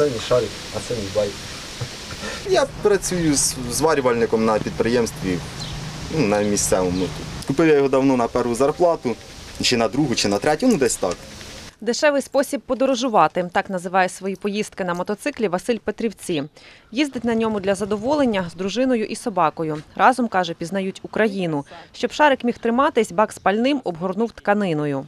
Це мій шарик, а це мій байк. Я працюю з зварювальником на підприємстві ну, на місцевому. тут. Купив я його давно на першу зарплату, чи на другу, чи на третю, ну десь так. Дешевий спосіб подорожувати так називає свої поїздки на мотоциклі Василь Петрівці. Їздить на ньому для задоволення з дружиною і собакою. Разом каже, пізнають Україну. Щоб шарик міг триматись, бак з пальним обгорнув тканиною.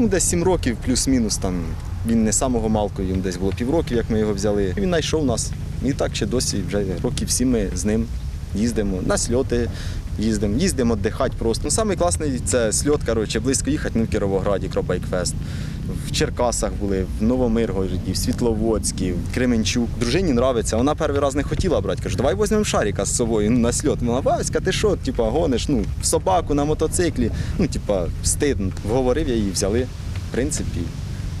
Йому десь 7 років, плюс-мінус там. Він не самого малку, йому десь було півроку, як ми його взяли. Він знайшов нас. І так ще досі вже років всі ми з ним їздимо. На сльоти їздимо, їздимо дихати просто. Ну, класний це сльот, коротше, близько їхати ну, в Кіровограді, Кробайкфест. В Черкасах були, в Новомиргороді, в Світловодській, в Кременчук. Дружині нравиться. Вона перший раз не хотіла брати. Каже, давай візьмемо шарика з собою ну, на сльот. Вона Васька, ти що, типа, гониш? Ну, собаку на мотоциклі. Ну, типа, стидно. Вговорив я її, взяли. В принципі,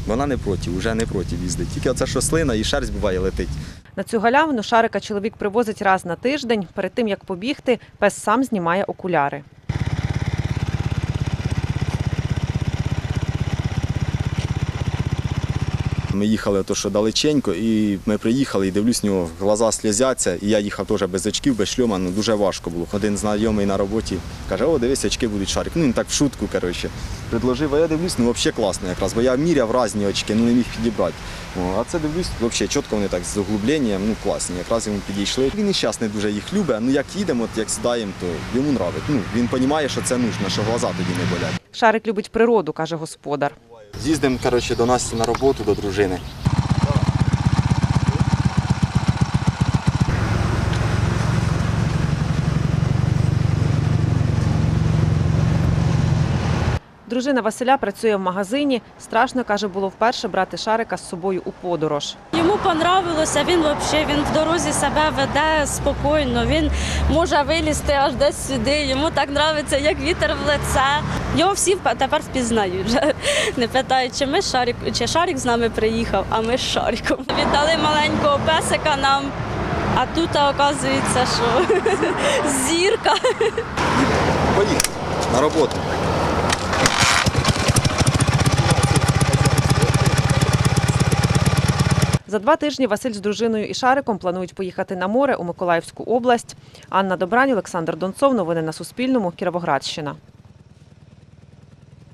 вона не проти, вже не проти їздить. Тільки оце що слина і шерсть буває летить. На цю галявину шарика чоловік привозить раз на тиждень. Перед тим як побігти, пес сам знімає окуляри. Ми їхали то, що далеченько, і ми приїхали, і дивлюсь, нього глаза сльозяться, і я їхав теж без очків, без шльома, ну дуже важко було. Один знайомий на роботі каже, о, дивись, очки будуть шарик. Ну він так в шутку, коротше. Предложив, а я дивлюсь, ну взагалі класно якраз, бо я міряв різні очки, ну не міг підібрати. А це дивлюсь, взагалі чітко вони так з углубленням, ну класні, якраз йому підійшли. Він і зараз не дуже їх любить, ну як їдемо, от як сідаємо, то йому нравить. Ну, він розуміє, що це нужно, що глаза тоді не болять. Шарик любить природу, каже господар. З'їздимо коротше, до Насті на роботу, до дружини. Дружина Василя працює в магазині. Страшно каже, було вперше брати шарика з собою у подорож. Йому понравилося, він взагалі він в дорозі себе веде спокійно. Він може вилізти аж десь сюди. Йому так подобається, як вітер в лице. Його всі тепер впізнають. Вже не питають, чи ми шарик, чи шарик з нами приїхав, а ми з шариком. Віддали маленького песика нам. А тут оказується, що зірка. Поїхали на роботу. За два тижні Василь з дружиною і Шариком планують поїхати на море у Миколаївську область. Анна Добрань, Олександр Донцов. Новини на Суспільному. Кіровоградщина.